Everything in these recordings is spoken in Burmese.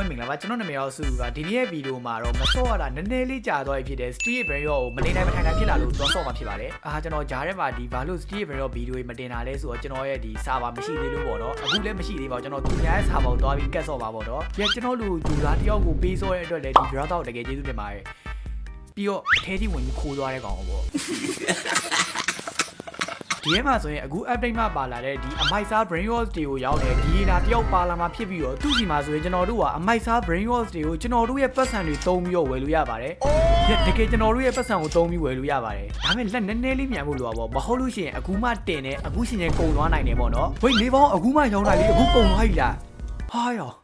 ပဲမင်္ဂလာပါကျွန်တော်နာမည်တော့ဆူပါဒီနေ့ရဲ့ဗီဒီယိုမှာတော့မစော့ရတာနည်းနည်းလေးကြာသွားပြီဖြစ်တဲ့ Street Brand ရောကိုမနေနိုင်မထိုင်နိုင်ဖြစ်လာလို့တော့စော့မှာဖြစ်ပါတယ်အာကျွန်တော်ဂျားထဲမှာဒီဘာလို့ Street Brand ရောဗီဒီယိုမတင်တာလဲဆိုတော့ကျွန်တော်ရဲ့ဒီစာပါမရှိသေးလို့ပေါ့နော်အခုလည်းမရှိသေးပါဘူးကျွန်တော်သူများရဲ့စာပါကိုသွားပြီးကတ်စော့ပါပေါ့နော်ပြကျွန်တော်လူလူသားတယောက်ကိုပေးစော့တဲ့အတွက်လည်းဒီ brother ကိုတကယ်ကျေးဇူးတင်ပါတယ်ပြီးတော့အထဲကြီးဝင်ပြီးခိုးသွားတဲ့ကောင်ပေါ့ ဒီထဲမှာဆိုရင်အခု update မှာပါလာတဲ့ဒီအမိုက်စား brain wash တွေကိုရောက်တယ်ဒီလာတယောက်ပါလာမှာဖြစ်ပြီးတော့သူ့စီမှာဆိုရင်ကျွန်တော်တို့ကအမိုက်စား brain wash တွေကိုကျွန်တော်တို့ရဲ့ပတ်စံတွေသုံးပြီးတော့ဝယ်လို့ရပါတယ်။တကယ်ကျွန်တော်တို့ရဲ့ပတ်စံကိုသုံးပြီးဝယ်လို့ရပါတယ်။ဒါပေမဲ့လက်နည်းနည်းလေးမြန်ဖို့လိုပါပေါ့မဟုတ်လို့ရှိရင်အခုမှတင်တယ်အခုရှင်ရင်ကုန်သွားနိုင်တယ်ပေါ့နော်။ဝိတ်လေးပေါင်းအခုမှရောင်းတာလေအခုကုန်သွားပြီလား။ဟာရော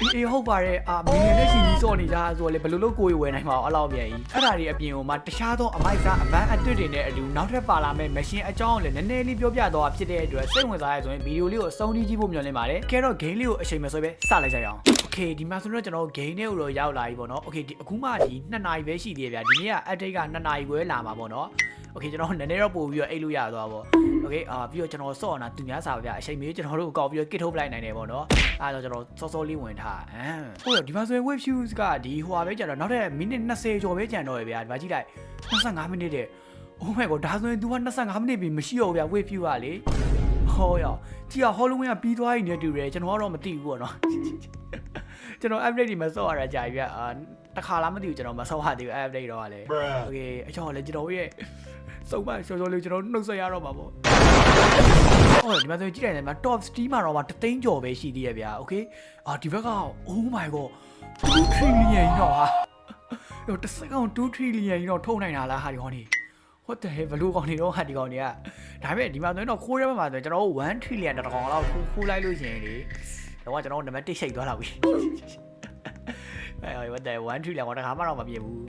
အေးအေးဟုတ်ပါတယ်အာမင်းနဲ့ရှင်ကြီးစော့နေကြဆိုတော့လေဘယ်လိုလုပ်ကိုယ်ဝယ်နိုင်မှာအောင်အဲ့လောက်ပြန်ကြီးအဲ့ဒါတွေအပြင်ဟိုမှာတခြားသောအမိုက်စားအပန်းအတွတ်တွေနဲ့အတူနောက်ထပ်ပါလာမဲ့မရှင်အကြောင်းကိုလည်းနည်းနည်းလေးပြောပြတော့ဖြစ်တဲ့အတွက်စိတ်ဝင်စားရဆိုရင်ဗီဒီယိုလေးကိုအဆုံးထိကြည့်ဖို့မျှော်လင့်ပါတယ်ကဲတော့ game လေးကိုအချိန်မဆွဲပဲစလိုက်ကြရအောင် Okay ဒီမှာဆိုတော့ကျွန်တော် game လေးကိုတော့ရောက်လာပြီပေါ့နော် Okay ဒီအခုမှဒီ2နာရီပဲရှိသေးတယ်ဗျာဒီနေ့က update က2နာရီခွဲလာမှာပေါ့နော် Okay ကျွန်တော်နည်းနည်းတော့ပို့ပြီးတော့အိတ်လို့ရသွားပေါ့ Okay အာပြီးတော့ကျွန်တော်စော့အောင်တာသူများစာပါဗျာအချိန်မီကျွန်တော်တို့ကောက်ပြီးတော့ kit ထုတ်ပလိုက်နိုင်တယ်ပေါ့နော်အဲဒါတော့ကျွန်တော်စောစောလေးဝင်ထားအမ်ဟုတ်ရောဒီမှာဆိုရင် wave views ကဒီဟိုဟာပဲကြာတော့နောက်ထပ်မိနစ်20ကျော်ပဲကြာတော့ရဗျာဒီမှာကြည့်လိုက်25မိနစ်တဲ့ Oh my god ဒါဆိုရင် तू က25မိနစ်ပြီမရှိတော့ဘူးဗျာ wave view ကလေဟောရောကြည့်ရ Halloween ကပြီးသွားပြီနေတူတယ်ကျွန်တော်ကတော့မသိဘူးပေါ့နော်ကျွန်တော် update ဒီမှာစော့ရတာကြာပြီဗျာအာတစ်ခါလားမသိဘူးကျွန်တော်မစော့ရသေးဘူး update တော့ကလည်း โอเคအချောလည်းကျွန်တော်ရဲ့ စုံမရှော်ရှော်လေးကျွန်တော်နှုတ်ဆက်ရတော့ပါပေါ့ဟုတ်ဒီမှာဆိုကြည့်ရတယ်မှာ top steam မှာတော့ပါတသိန်းကျော်ပဲရှိသေးရဲ့ဗျာ okay အာဒီဘက်က oh my god 2 trillion တော့ဟာတော့တစ်စက်ကောင်2 trillion တော့ထုတ်နိုင်တာလားဟာဒီကောင်နေ what the hell ဘလို့ကောင်နေတော့ဟာဒီကောင်နေကဒါပေမဲ့ဒီမှာဆိုရင်တော့ခိုးရဲဘက်မှာဆိုရင်ကျွန်တော်1 trillion တကောင်လောက်ခိုးလိုက်လို့ရှင်လေတော့ကျွန်တော်နံပါတ်1ရှိတ်သွားတာပြီအဲ what the 1 trillion တော့တခါမှတော့မပြည့်ဘူး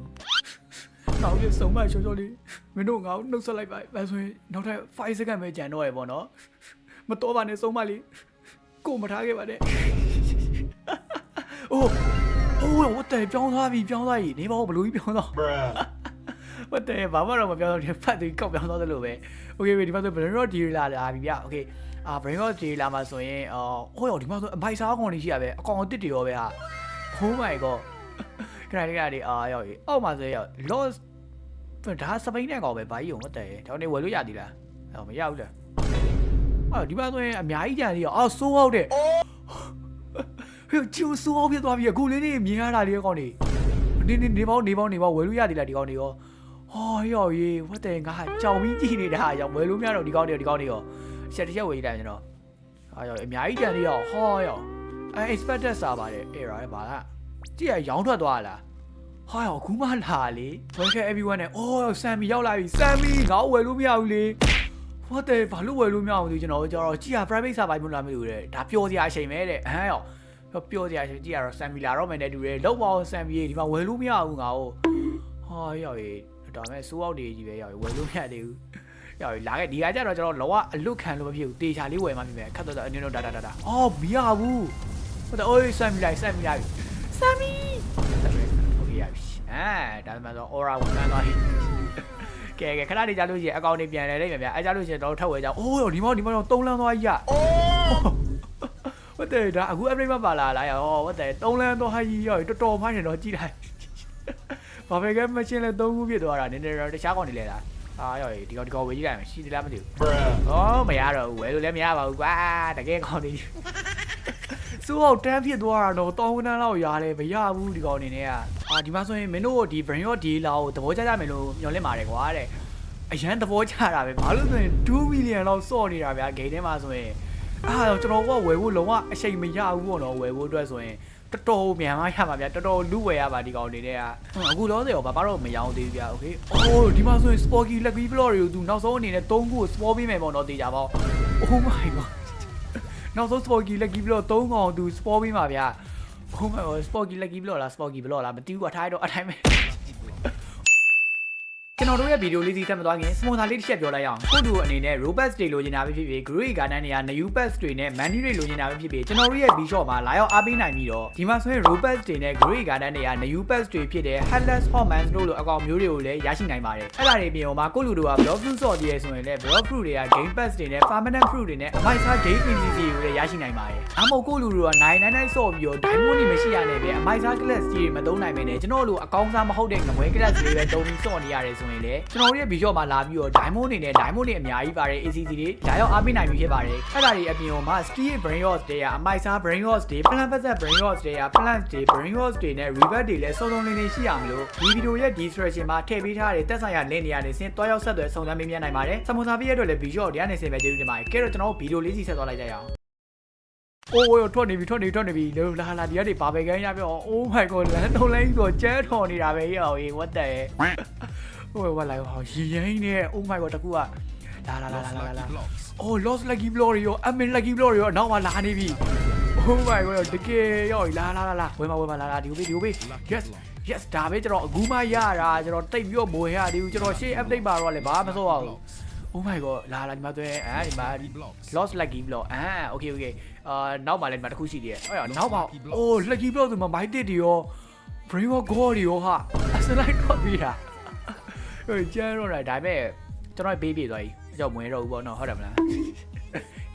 နောက်ပြစုံမချောချောလေးမင်းတို့ငါ့ကိုနှုတ်ဆက်လိုက်ပါအဲဆိုရင်နောက်ထပ်5 second ပဲကြံတော့ရပေါ့နော်မတော်ပါနဲ့စုံမလေးကိုမထားခဲ့ပါနဲ့အိုးအိုးဝတ်တယ်ပြောင်းသွားပြီပြောင်းသွားပြီနေပါဦးဘလူးကြီးပြောင်းသွား Bruh. ဝတ်တယ်ဘာမှတော့မပြောင်းတော့ဒီဖတ်သူကောက်ပြောင်းသွားသလိုပဲโอเคဒီမှာဆို brain rot ဒီလာလာပြီဗျโอเคအာ brain rot ဒီလာမှာဆိုရင်အော်ဟိုရောဒီမှာဆိုအမိုက်စားကောင်လေးရှိရပဲအကောင်အစ်တွေရောပဲဟာ oh my god ခဏလေးခဏလေးအာရောက်ပြီအောက်မှာဆိုရောက် lost ဒါစပိန်နဲ့ကောင်ပဲဘာကြီးုံမတည့်တောင်းနေဝယ်လို့ရသေးလားဟောမရဘူးလားအော်ဒီမှာဆိုရင်အများကြီးကြံသေးရောအော်ဆိုးဟုတ်တယ်ဟဲ့ချူဆိုးဟုတ်ပြသွားပြီအခုလေးနေမြင်ရတာလေးကောင်နေနေနေနေပေါင်းနေပေါင်းနေပေါင်းဝယ်လို့ရသေးလားဒီကောင်နေရောဟောရောက်ရေးဝတ်တယ်ငါကြောင်ပြီးကြည့်နေတာရောက်ဝယ်လို့မရတော့ဒီကောင်တွေဒီကောင်တွေရောချက်တစ်ချက်ဝယ်လိုက်ကျွန်တော်အာရောက်အများကြီးကြံသေးရောဟောရောက်အဲ expected စာပါတယ် error လေပါလားကြည့်ရရောင်းထွက်သွားလား ဟာရောအခုမှလာလေ welcome everyone နဲ့အော်ဆမ်မီရောက်လာပြီဆမ်မီငါ့ကိုဝယ်လို့မရဘူးလေ what the ဘာလို့ဝယ်လို့မရအောင်ဒီကျွန်တော်ကျတော့ကြည်ရ private server မျိုးလားမသိဘူးတဲ့ဒါပျော်စရာအချိန်ပဲတဲ့ဟမ်ရောပျော်စရာအချိန်ကြည်ရတော့ဆမ်မီလာတော့မယ်နဲ့တူတယ်လောက်ပါအောင်ဆမ်မီဒီမှာဝယ်လို့မရဘူးငါ့ကိုဟာရောရေဒါမဲ့စိုးအောက်တွေကြီးပဲရောဝယ်လို့မရသေးဘူးရောလာခဲ့ဒီကကြတော့ကျွန်တော်လောကအလွတ်ခံလို့မဖြစ်ဘူးတေချာလေးဝယ်မှဖြစ်မယ်ခတ်တော့အနည်းတော့ဒါဒါဒါဒါအော်မရဘူးဟုတ်တယ်အိုးဆမ်မီလိုက်ဆမ်မီလိုက်ဆမ်မီ ပေးရပြီအဲဒါမှမဟုတ် aura ဝင်လာသွားပြီကဲကဲခဏနေကြလို့ရှိရင်အကောင့်နေပြန်လဲလိမ့်မယ်ဗျအဲကြလို့ရှိရင်တော့ထပ်ဝဲကြအိုးရောဒီမောင်ဒီမောင်တော့၃လမ်းသွားကြီးရအိုးဝတ်တယ်ဒါအခု update မှာပါလာလားဟောဝတ်တယ်၃လမ်းသွားကြီးရောတော်တော်မှရှင်တော့ကြည်လိုက်ဘာပဲကမချင်းလဲ၃ခုပြစ်သွားတာနည်းနည်းတော့တခြားကောင်နေလဲလားအာရောဒီကောင်ဒီကောင်ဝေးကြီးလိုက်မယ်ရှိသလားမသိဘူး။အော်မရတော့ဘူးဝယ်လို့လည်းမရပါဘူးကွာတကယ်ကောင်းနေ စိုးအောင်တန်းဖြစ်သွားတာတော့တောင်းဝန်းလောက်ရတယ်မရဘူးဒီကောင်အနေနဲ့ကအာဒီမှာဆိုရင်မင်းတို့ဒီ brain rot ဒီလာကိုသဘောကျကြမယ်လို့မျှော်လင့်ပါတယ်ကွာတဲ့အရန်သဘောကျတာပဲဘာလို့ဆိုရင်2 million လောက်စော့နေတာဗျာဂိမ်းထဲမှာဆိုရင်အာတော့ကျွန်တော်ကဝယ်ဖို့လုံးဝအချိန်မရဘူးပေါ့နော်ဝယ်ဖို့အတွက်ဆိုရင်တော်တော်မြန်မှရပါဗျာတော်တော်လူဝယ်ရပါဒီကောင်တွေကအခုလောဆယ်ရောဘာမှတော့မရောသေးဘူးဗျာโอเคအိုးဒီမှာဆိုရင် sporky lucky block တွေကိုသူနောက်ဆုံးအနေနဲ့3ခုကို sport ပေးမယ်ပေါ့နော်တေချာပေါ့ oh my god နောက်ဆုံး sporky lucky block 3កောင်သူ sport ပေးမှာဗျာ oh my god sporky lucky block လား sporky block လားမသိဘူးကွာထားရတော့အတိုင်းပဲ ကျွန်တော်တို့ရဲ့ဗီဒီယိုလေးစီဆက်မသွားခင်စမွန်ဆာလေးတစ်ချက်ပြောလိုက်အောင်ကိုလူအနေနဲ့ Robux တွေလိုချင်တာပဲဖြစ်ဖြစ် Grey Garden တွေက New Pass တွေနဲ့ Money တွေလိုချင်တာပဲဖြစ်ဖြစ်ကျွန်တော်တို့ရဲ့ B-shop မှာလာရောက်အားပေးနိုင်ပြီးတော့ဒီမှာဆိုရင် Robux တွေနဲ့ Grey Garden တွေက New Pass တွေဖြစ်တဲ့ Headless Hormones တို့လိုအကောင်မျိုးတွေကိုလည်းရရှိနိုင်ပါတယ်အဲ့ဒါတွေပြင်ဟိုမှာကိုလူတို့က Block Fruit ဆော့တည်းရဆိုရင်လည်း Block Fruit တွေက Game Pass တွေနဲ့ Permanent Fruit တွေနဲ့အမိုက်စား Game PCC တွေလည်းရရှိနိုင်ပါတယ်အမို့ကိုလူတို့က999ဆော့ပြီးတော့ Diamond တွေမရှိရနဲ့ပဲအမိုက်စား Class ကြီးတွေမသုံးနိုင်မနဲ့ကျွန်တော်တို့လိုအကောင်းစားမဟုတ်တဲ့ငမွေ Class တွေပဲသုံးပြီးဆော့နေရတယ်ဆိုရင်လည်းကျွန်တော်တို့ရဲ့ B-shop မှာလာပြီးတော့ Diamond တွေနဲ့ Diamond တွေအများကြီးပါတယ် ACC တွေလာရောက်အားပေးနိုင်ပြီဖြစ်ပါတယ်အဲ့ဒါတွေအပြင်ဟိုမှာ Ski Brain Rot တွေကအမိုက်စား Brain Rot တွေ Plan Pass Brain Rot တွေက Plan တွေ Brain Rot တွေနဲ့ Revert တွေလည်းစုံစုံလင်လင်ရှိအောင်လို့ဒီဗီဒီယိုရဲ့ description မှာထည့်ပေးထားတဲ့တက်ဆိုင်ရာ link တွေကနေဆင်းတွားရောက်ဆက်သွယ်စုံစမ်းမေးမြန်းနိုင်ပါတယ်စမွန်စာပြည့်ရဲ့အတွက်လည်း B-shop တွေကနေဆင်းပဲကျေးဇူးတင်ပါတယ်ကဲတော့ကျွန်တော်တို့ဗီဒီယိုလေးစီဆက်သွားလိုက်ကြရအောင်အိုးအိုးထွက်နေပြီထွက်နေပြီထွက်နေပြီလောလာလာဒီကနေဘာပဲကန်းရပြော Oh my god လမ်းထုံးလိုက်ဆိုကျဲထော်နေတာပဲဟေ့ what the ဟိုဝလာဟောရီရင်နဲ့ Oh my god တကူကလာလာလာလာလာလာ Oh lost lucky block ရော admin lucky block ရောနောက်မှလာနေပြီ Oh my god တကယ်ရောလာလာလာလာဝယ်မဝယ်မလာလာဒီကိုပေးဒီကိုပေး yes yes ဒါပဲကျွန်တော်အခုမှရတာကျွန်တော်တိတ်ပြီးတော့မဝယ်ရသေးဘူးကျွန်တော်ရှေ့ update ပါတော့လည်းဘာမှမစောရဘူး Oh my god လာလာဒီမှာတွေ့အဲဒီမှာ lost lucky block အာ okay okay အာနောက်မှလည်းဒီမှာတစ်ခုရှိသေးတယ်အဲ့တော့နောက်ပါ Oh lucky block ဆိုမှ my တစ်တွေရော brain war god တွေရောဟာအစလိုက်တော့ပြီးတာ ဟိုကျန်းတော့တာဒါပေမဲ့ကျွန်တော်ပေးပြေသွားပြီကြောက်မွေးတော့ဘူးပေါ့နော်ဟုတ်တယ်မလား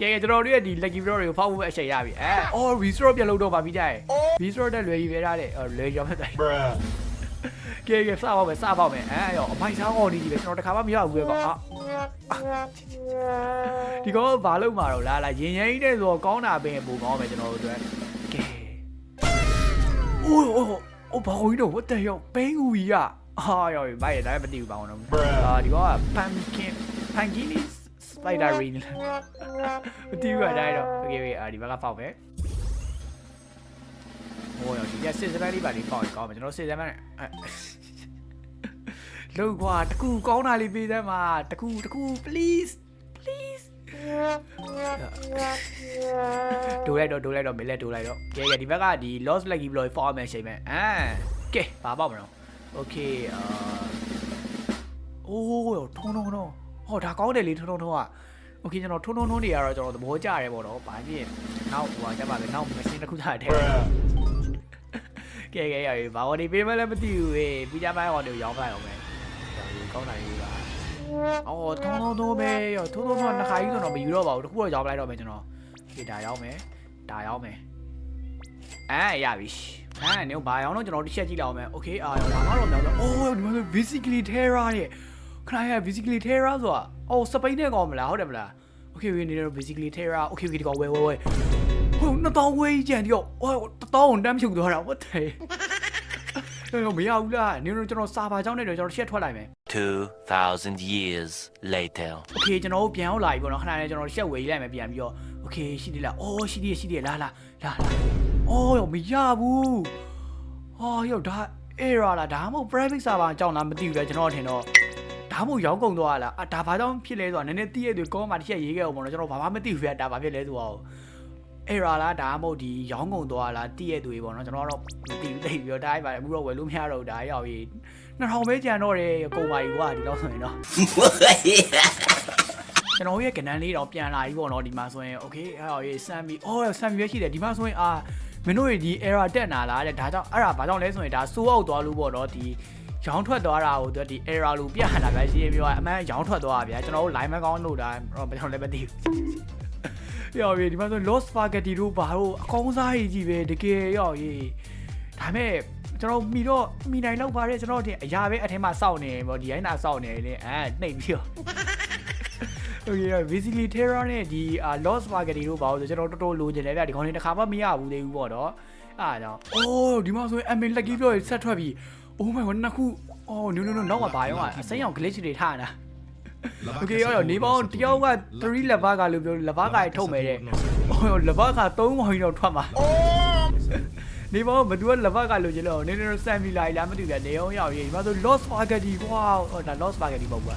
ကဲကဲကျွန်တော်တို့ရဲ့ဒီ lucky block တွေကိုဖောက်ဖို့ပဲအချိန်ရပြီအဲအော် restore ပြန်လုပ်တော့ပါပြီကြိုင် restore တက်လွယ်ကြီးပဲထားတယ်အော်လွယ်ကြောင်ဖြစ်သွားပြီ Bruh. ကဲကဲစပါမယ်စပါမယ်အဲရောအမိုက်စားအော်နေကြီးပဲကျွန်တော်တခါမှမရဘူးပဲကောအာဒီကောဘာလို့မှာတော့လာလာရင်ရင်ကြီးတဲ့ဆိုတော့ကောင်းတာပင်ပိုကောင်းမယ်ကျွန်တော်တို့အတွက်ကဲအိုးအိုးအိုးဘာလို့တော့ what the hell ဘင်းဦးကြီးอ่ะ အာရောဘာရဒါမသိဘူးပါအောင်တော့ Bruh. အာဒီကောက pumpkin pumpkin spider ring မသိဘူးအတိုင်းတော့ okay okay အာဒီဘက်ကဖောက်မယ်ဟိုရောဒီကစစ်စပန်လေးပါလေးပေါက်ရင်ကောင်းမယ်ကျွန်တော်စစ်စပန်လောက်ကွာတကူကောင်းတာလေးပေးသမ်းပါတကူတကူ please please ဒိုးလိုက်တော့ဒိုးလိုက်တော့မင်းလည်းဒိုးလိုက်တော့ကဲကဲဒီဘက်ကဒီ lost lucky blow ဖောက်မ ယ်ချိန်မယ်အာကဲဘာပေါက်မလို့ okay အာအိုးထုံထုံထုံဟောဒါကောင်းတယ်လေထုံထုံထုံอ่ะ okay ကျွန်တော်ထုံထုံထုံတွေကတော့ကျွန်တော်သဘောကျတယ်ပေါ့နော်ဘာဖြစ်နောက်ဟိုကကြပါလေနောက်မရှင်းတစ်ခုထားတယ် Bruh. ကဲကဲရရဘာဝဒီပေးမလဲမသိဘူးဟေးပြီးကြပိုင်းဟောတွေရောင်းလိုက်အောင်မယ်ကောင်းတာကြီးပါအော်ထုံထုံထုံပဲရောထုံထုံထုံနှစ်ခါကြီးဆိုတော့မယူတော့ပါဘူးတခုတော့ရောင်းလိုက်တော့မယ်ကျွန်တော်ဒီဒါရောင်းမယ်ဒါရောင်းမယ်အဲရပြီ အဲနေဘာရောင်းတော့ကျွန်တော်တစ်ချက်ကြည့်လိုက်အောင်မယ်โอเคအာရောဘာမှတော့မပြောတော့အိုးဒီမှာဆို basically terror တဲ့ခဏရ basically terror ဆိုတာအော်စပိန်နဲ့ကောင်းမလားဟုတ်တယ်မလား okay နေတော့ basically terror okay okay ဒီကောင်ဝဲဝဲဝဲ ဟုတ်နှစ်တောင်းဝေးကြံဒီတော့ဟိုတတောင်းတမ်းဖြုတ်သွားတာ what the ဟဲ့မရဘူးလားနင်တို့ကျွန်တော်စာပါကြောင်းနဲ့တော့ကျွန်တော်ရှက်ထွက်လိုက်မယ် 2,000 years later. okay ကျွန်တော်တို့ပြန်ရောက်လာပြီပေါ့နော်ခဏလေးကျွန်တော်ရှက်ဝေးလိုက်မယ်ပြန်ပြီးတော့ okay ရှိသေးလားအော်ရှိသေးရှိသေးလာလာလာလာ အော်ရောမရဘူးအော်ရောဒါ error လားဒါမှမဟုတ် private server အကြောင်းလားမသိဘူးလေကျွန်တော်ထင်တော့ဒါမှမဟုတ်ရောင်းကုန်သွားလားအာဒါဘာကြောင့်ဖြစ်လဲဆိုတာနည်းနည်းသိရတဲ့ကောမှာတစ်ချက်ရေးခဲ့အောင်ပေါ့နော်ကျွန်တော်ဘာမှမသိဘူးဗျာဒါဘာဖြစ်လဲဆိုတော့ error လားဒါမှမဟုတ်ဒီရောင်းကုန်သွားလားတည့်ရသူတွေပေါ့နော်ကျွန်တော်ကတော့မသိဘူးသိပြီးတော့ဒါပဲအခုတော့ဝယ်လို့မရတော့ဘူးဒါရောက်ရေး2000ပဲကြံတော့တယ်ကုန်ပါပြီကွာဒီလောက်ဆိုရင်တော့ကျွန်တော်ရဲ့ကဏ္ဍလေးတော့ပြန်လာပြီပေါ့နော်ဒီမှာဆိုရင် okay အဲ့တော့ရေးဆမ်ဘီအော်ဆမ်ဘီရရှိတယ်ဒီမှာဆိုရင်အာ မင်းတို့တွေဒီ error တက်နာလားတဲ့ဒါကြောင့်အဲ့ဒါဘာကြောင့်လဲဆိုရင်ဒါစိုးအောက်သွားလို့ပေါ့နော်ဒီရောင်းထွက်သွားတာကိုသူကဒီ error လို့ပြတာပဲရှင်းပြောအမှန်ရောင်းထွက်သွားတာဗျာကျွန်တော်တို့ line မကောင်းလို့ဒါတော့ကျွန်တော်လည်းမသိဘူးရောက်ပြီဒီမှာဆို lost spaghetti တို့ဘာတို့အကောင်းစားကြီးကြီးပဲတကယ်ရောက်ရေးဒါမဲ့ကျွန်တော်မိတော့မိနိုင်တော့ပါတယ်ကျွန်တော်တင်အရာပဲအထက်မှာစောင့်နေပေါ့ဒီအိုင်းနာစောင့်နေလေအဲနှိပ်ပြီးတော့ Okay basically terror နဲ့ဒီ lost spaghetti တို့ဘာလို့ဆိုကျွန်တော်တော်တော်လိုချင်တယ်ဗျဒီခေါင်းလေးတစ်ခါမှမရဘူးသေးဘူးပေါ့နော်အားကြောင့်အိုးဒီမှာဆိုရင် admin lucky ပြောရဆက်ထွက်ပြီး oh my god နှစ်ခုအော် no no no နောက်မှာဘာရောအစိမ်းအောင် glitch တွေထားနေတာ Okay ရောနေပေါင်းတယောက်က3 level ကလို့ပြော level ကထုတ်မယ်တဲ့ဟို level က3ဝိုင်းတော့ထွက်မှာနေပေါင်းဘသူက level ကလို့ကျလို့နေနေဆမ်မီလိုက်လားမသိဘူးဗျနေအောင်ရောက်ရေးဒီမှာဆို lost spaghetti ကွာဟောဒါ lost spaghetti ပေါ့ကွာ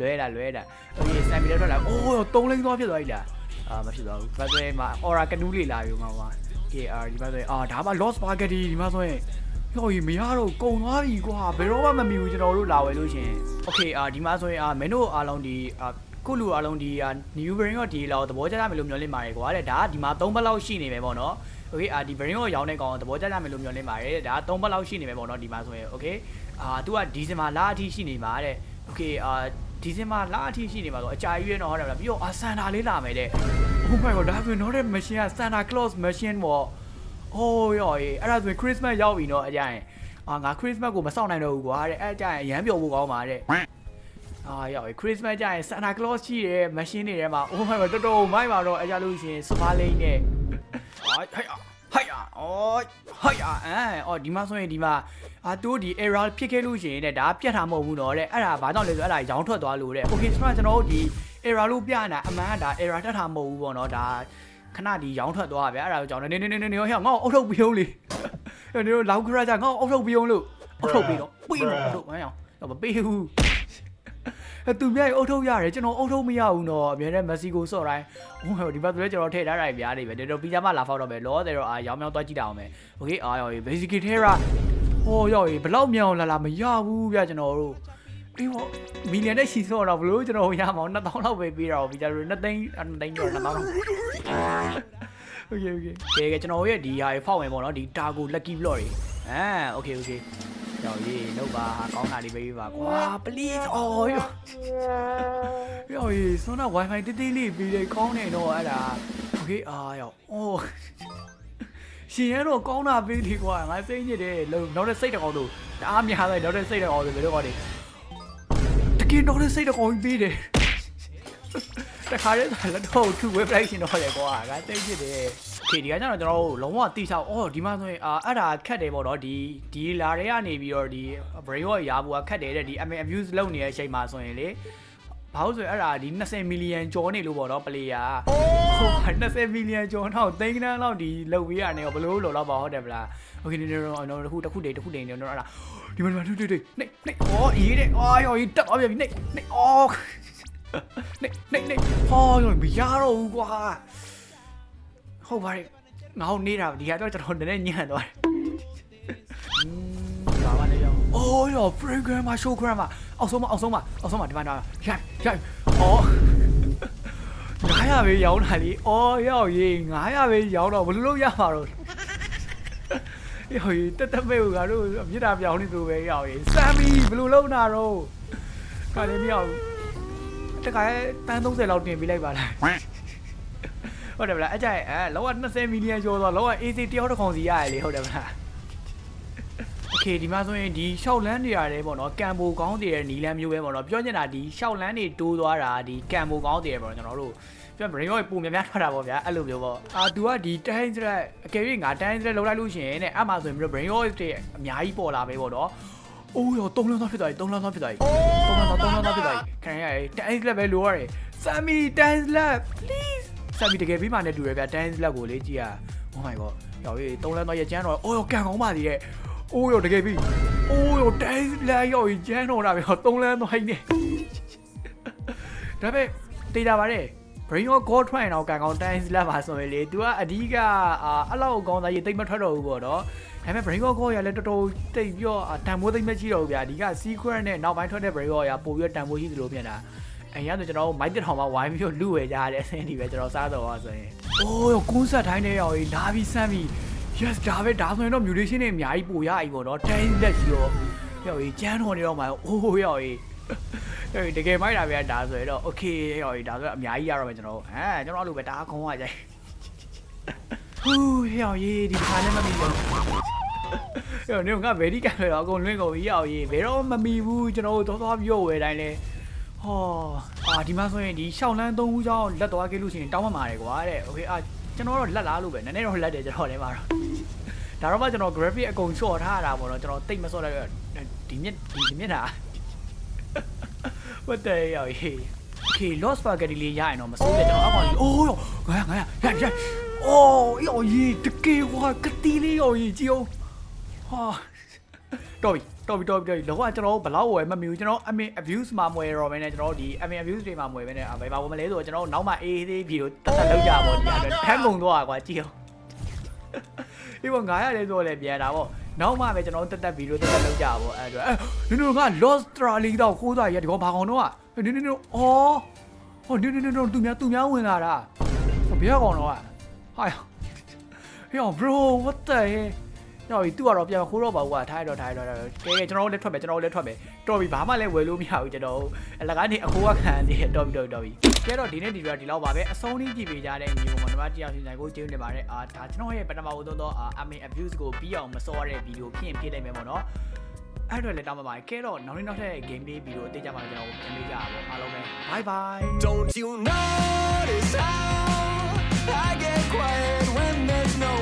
လွဲတာလွဲတာဟိုရေစံပြီးတော့ထွက်လာအိုး3လိမ့်သွားဖြစ်သွားပြီလားအာမဖြစ်သွားဘူးဘာဆိုရင်မ aura ကနူးလေးလာပြီမှာပါ KR ဒီမှာဆိုရင်အာဒါမှ loss spaghetti ဒီမှာဆိုရင်ဟိုရေမရတော့ကုံသွားပြီကွာဘယ်တော့မှမမီဘူးကျွန်တော်တို့လာဝယ်လို့ရှင် Okay အာဒီမှာဆိုရင်အာမင်းတို့အားလုံးဒီအာခုလူအားလုံးဒီ new brain ရောဒီလောက်သဘောကျကြမယ်လို့မျှော်လင့်ပါတယ်ကွာတဲ့ဒါကဒီမှာ3ဘက်လောက်ရှိနေမယ်ပေါ့နော် okay အာဒီ brain ရောရောင်းတဲ့ကောင်သဘောကျကြမယ်လို့မျှော်လင့်ပါတယ်ဒါက3ဘက်လောက်ရှိနေမယ်ပေါ့နော်ဒီမှာဆိုရင် okay အာ तू ကဒီဇင်ဘာလအထိရှိနေမှာတဲ့ okay အာ ဒီဇင်ဘာလအထိရှိနေမှာဆိုအကြာကြီးရတော့ဟုတ်တယ်မလားပြီးတော့အာစန်တာလေးလာမယ်တဲ့ Oh my god ဒါဆိုရင်တော့တဲ့ machine က Santa Claus machine ပေါ့။အိုးရော်အေးအဲ့ဒါဆိုရင် Christmas ရောက်ပြီနော်အကြရင်။အာငါ Christmas ကိုမစောင့်နိုင်တော့ဘူးကွာတဲ့။အဲ့အကြရင်အရမ်းပျော်ဖို့ကောင်းပါတဲ့။အာရောက်အေး Christmas ကြရင် Santa Claus ရှိတဲ့ machine တွေထဲမှာ Oh my god တော်တော်မိုက်ပါတော့အဲ့ကြလို့ရှိရင် super lane နဲ့။အာဟိုက်ဟိုက်အော်ဟိုက်အဲအော်ဒီမှာဆိုရင်ဒီမှာ အာသူဒီ error ဖြစ်ခဲ့လို့ရှိရင်တဲ့ဒါပြတ်တာမဟုတ်ဘူးနော်တဲ့အဲ့ဒါဘာကြောင့်လဲဆိုအဲ့ဒါရောင်းထွက်သွားလို့တဲ့ Okay ဆိုတော့ကျွန်တော်တို့ဒီ error လို့ပြနေတာအမှန်ကဒါ error တက်တာမဟုတ်ဘူးပေါ့နော်ဒါခဏဒီရောင်းထွက်သွားတာဗျအဲ့ဒါကိုကြောင်းနေနေနေနေနေဟဲ့ငါ့ကိုအုတ်ထုတ်ပြုံးလေဟဲ့နေတို့လောက်ခရကြငါ့ကိုအုတ်ထုတ်ပြုံးလို့အုတ်ထုတ်ပြီးတော့ပြီးတော့အုတ်ထုတ်ဟဲ့အောင်တော့မပေးဘူးအဲ့သူမြိုက်အုတ်ထုတ်ရတယ်ကျွန်တော်အုတ်ထုတ်မရဘူးနော်အမြဲတမ်းမက်ဆီကိုစော့တိုင်းဟိုဟဲ့ဒီဘက်ဆိုလည်းကျွန်တော်ထည့်ထားတာပြားနေပဲတော်တော်ပီဇာမလာဖောက်တော့မယ်လောတယ်တော့အာရောင်းမြောင်းသွားကြည့်တာအောင်မယ်โอเคအာရော basic terra ဟိုရောက်ရေဘလောက်မြောင်လာလာမရဘူးဗျကျွန်တော်တို့အေးဟောမီလီယံနဲ့ရှီစောတော့ဘလို့ကျွန်တော်ရမအောင်2000လောက်ပဲပေးတော့ဗီဂျာတို့2သိန်း2သိန်းကျော်2000လောက်โอเคโอเคကဲကဲကျွန်တော်ရဲ့ဒီဟာဖောက်ဝင်ပေါ့နော်ဒီတာကို lucky block တွေအာโอเคโอเคကြောက်ရေးနှုတ်ပါကောင်းတာလေးပေးပါကွာ please အော်ရောရောရေစွမ်းတော့ wifi တိတိလေးပြီးတယ်ကောင်းနေတော့အဲ့ဒါโอเคအာရောအော် ရှင်ရဲတော့ကောင်းတာပေးလေကွာငါစိတ်ညစ်တယ်လုံနောက်တဲ့စိတ်တကောင်တို့တအားများတယ်နောက်တဲ့စိတ်တကောင်တွေဘယ်လိုကောင်းတယ်တကယ်နောက်တဲ့စိတ်တကောင်ကြီးပေးတယ်တခါတည်းလက်တော့သူ web page ရှင်တော့လေကွာငါစိတ်ညစ်တယ်ခေဒီကကျတော့ကျွန်တော်တို့လုံးဝတိချောက်အော်ဒီမှာဆိုရင်အာအဲ့ဒါခက်တယ်ပေါ့နော်ဒီဒီလာတွေကနေပြီးတော့ဒီ brain ရောရာဘူးကခက်တယ်တဲ့ဒီ MA abuse လုပ်နေတဲ့အချိန်မှာဆိုရင်လေ ဘာလို့ဆိုရင်အဲ့ဒါဒီ20 million ကျော်နေလို့ပေါ့နော် player ဟို20 million ကျော်တော့သိန်းကန်းလောက်ဒီလောက်ပေးရတယ်ဘလို့လို့တော့ပါဟုတ်တယ်ဗလားโอเคနေတော့တော့တခုတခုတည်းတခုတည်းနေတော့အဲ့ဒါဒီမှာဒီမှာတွေ့တွေ့တွေ့နေနေအော်အေးတဲ့အော်ရော်တက်သွားပြီနေနေအော်နေနေနေဟောရောမရတော့ဘူးကွာဟုတ်ပါတယ်ငါ့နေတာဒီကတော့ကျွန်တော်နည်းနည်းညံ့သွားတယ်อืมဘာမှလည်းရော အော်ရော program မှာ show gram မှာအောက်ဆုံးမှာအောက်ဆုံးမှာအောက်ဆုံးမှာဒီမှာတော့ရိုက်ရိုက်အော်900ပဲရောင်းတာလीအော်ရောက်ရေး900ပဲရောင်းတော့ဘယ်လိုလုပ်ရမှာတော့ရောက်ရေးတက်တက်မဲ့ကငါတို့မြေတာပြောင်းနေသူပဲရောက်ရေးစမ်းပြီးဘယ်လိုလုပ်တာတော့ခါလေးမရောက်တခါတန်း30လောက်တင်ပေးလိုက်ပါလားဟုတ်တယ်ဗလားအကြိုက်အဲလောက20မီလီယံကျော်ဆိုတော့လောက AC တယောက်တစ်ခေါင်စီရတယ်လေဟုတ်တယ်ဗလား okay ဒီမှာဆိုရင်ဒီရှောက်လန်းနေရာတွေပေါ့နော်ကံပိုကောင်းတည်တဲ့နီလန်းမျိုးပဲပေါ့နော်ပြောချင်တာဒီရှောက်လန်းတွေတိုးသွားတာဒီကံပိုကောင်းတည်တယ်ပေါ့ကျွန်တော်တို့ပြန် brain ရောပုံများများထားတာပေါ့ဗျာအဲ့လိုမျိုးပေါ့အာ तू ကဒီတိုင်းစရက်အကယ်၍ငါတိုင်းစရက်လောက်လိုက်လို့ရှင်တဲ့အဲ့မှာဆိုရင် brain ရောတွေအများကြီးပေါ်လာပဲပေါ့နော်အိုးရော3လမ်းသားဖြစ်သွားပြီ3လမ်းသားဖြစ်သွားပြီ3လမ်းသား3လမ်းသားဖြစ်သွားပြီခံရရတိုင်းစလက်ပဲလိုရတယ်ဆမ်မီတိုင်းစလက် please ဆမ်မီတကယ်ပြီးမှနဲ့တူရယ်ဗျာတိုင်းစလက်ကိုလေးကြည့်ရ oh my god ရောက်ရေး3လမ်းသားရဲ့ကျန်းတော့အိုးရောကန်ကောင်းပါသေးတဲ့ အိုးရောတကယ်ပြီးအိုးရောတိုင်းစရက်ရောက်ရေးကျန်းတော့တာဗျာ3လမ်းသွားနေဒါပေမဲ့တေးတာပါတယ် brain of god ထွက်ရင်တော့ကန်ကောင်းတိုင်းလက်ပါဆိုရင်လေ तू ကအဓိကအာအဲ့လောက်ကောင်းသားရေးတိတ်မထွက်တော့ဘူးပေါ့နော်ဒါပေမဲ့ brain of god ရလည်းတော်တော်တိတ်ပြီးတော့တန်ဖိုးသိမ့်မကြည့်တော့ဘူးဗျာအဓိက secret နဲ့နောက်ပိုင်းထွက်တဲ့ brain of ရပို့ပြီးတော့တန်ဖိုးရှိသလိုဖြစ်တာအဲရဆိုကျွန်တော်မိုက်တက်ထောင်မှာဝိုင်းပြီးတော့လူဝယ်ကြရတဲ့အဆင်းဒီပဲကျွန်တော်စားတော့ပါဆိုရင်အိုးရောကွန်းဆက်တိုင်းနဲ့ရောလာပြီးစမ်းပြီး yes ဒါပဲဒါဆိုရင်တော့ mutation တွေအများကြီးပိုရပြီပေါ့နော်တိုင်းလက်ရှိတော့ရောကြီးကျန်းတော်နေတော့မှာအိုးရောကြီးဟဲ့တကယ်မိုက်တာဗျာဒါဆိုရင်တော့ okay ဟောဒါဆိုအများကြီးရတော့မယ်ကျွန်တော်ဟမ်ကျွန်တော်အဲ့လိုပဲဒါခုံးရကြိုက်ဟူးဟောရေးဒီခါနဲ့မမီဘူးဟဲ့နေငါဗေဒီကံပဲတော့အကုန်လွင့်ကုန်ပြီးရောက်ရေးဘယ်တော့မမီဘူးကျွန်တော်တို့သွားသွားပြီးတော့ဝယ်တိုင်းလဲဟောအာဒီမှာဆိုရင်ဒီရှောင်းလန်းသုံးခုချောင်းလက်သွားခဲ့လို့ရှိရင်တောင်းမှမှာတယ်ကွာတဲ့ okay အာ ကျွန်တော်တော့လက်လားလို့ပဲနည်းနည်းတော့လက်တယ်ကျွန်တော်ထဲမှာတော့ဒါတော့မှကျွန်တော် graphic အကုန် short ထားတာပေါ့နော်ကျွန်တော်တိတ်မစော့လိုက်ဒီမြင့်ဒီမြင့်တာ what the hell ဟေး Okay lost spaghetti လေးရရင်တော့မစိုးပြကျွန်တော်အောက်ကောင်ကြီးအိုးရောငါရငါရရရအိုးယောရေတကယ်ကွာကတိလေးရောရေကြည့်အောင်ဟာတော်ပြီ တော်ပြီတော်ပြီတော်ပြီလောကကျွန်တော်ဘလောက်ဝယ်မမီဘူးကျွန်တော် amin abuse မှာမွယ်ရောပဲねကျွန်တော်ဒီ amin abuse တွေမှာမွယ်ပဲねဘယ်ပါဝယ်မလဲဆိုတော့ကျွန်တော်နောက်မှအေးသေးပြီကိုတတ်တတ်လောက်ကြပါဘောဒီကတော့ထမ်းကုန်သွားကွာကြည့်အောင်ဒီဘော900လဲဆိုတော့လဲပြန်တာပေါ့နောက်မှပဲကျွန်တော်တက်တက်ဗီဒီယိုတက်တက်လုပ်ကြပါဘောအဲ့တော့အဲနင်တို့က Lost Strali တော့ခိုးသွားရဒီကောင်ဘာကောင်တော့ကနင်နင်တို့အော်ဟောနင်နင်တို့သူများသူများဝင်လာတာဘယ်ကောင်တော့ဟာဟေး bro what the hell တော့ဒီသူကတော့ပြန်ခိုးတော့ပါဘူးကွာထားရတော့ထားရတော့ကဲကဲကျွန်တော်တို့လည်းထွက်မယ်ကျွန်တော်တို့လည်းထွက်မယ်တော်ပြီဘာမှလည်းဝယ်လို့မရဘူးကျွန်တော်အလကားနေအခိုးကခံနေတော်ပြီတော်ပြီတော်ပြီကဲတော့ဒီနေ့ဒီတော့ဒီလောက်ပါပဲအဆုံးလေးကြည့်ပေးကြတဲ့ညီကောင်မတို့တရားရှင်ဆိုင်ကိုကျေးဇူးတင်ပါတယ်အာဒါကျွန်တော်ရဲ့ပထမဦးဆုံးသောအာ I mean abuse ကိုပြီးအောင်မစောရတဲ့ဗီဒီယိုဖြစ်ရင်ဖြစ်နိုင်မယ်ပေါ့နော်အဲ့တော့လည်းတောင်းပါပါတယ်ကဲတော့နောက်နေ့နောက်ထပ် game လေးဗီဒီယိုအသေးကြပါကျွန်တော်ပြန်ပေးကြပါဘောအားလုံးပဲ bye bye Don't you notice how I get quiet when there's no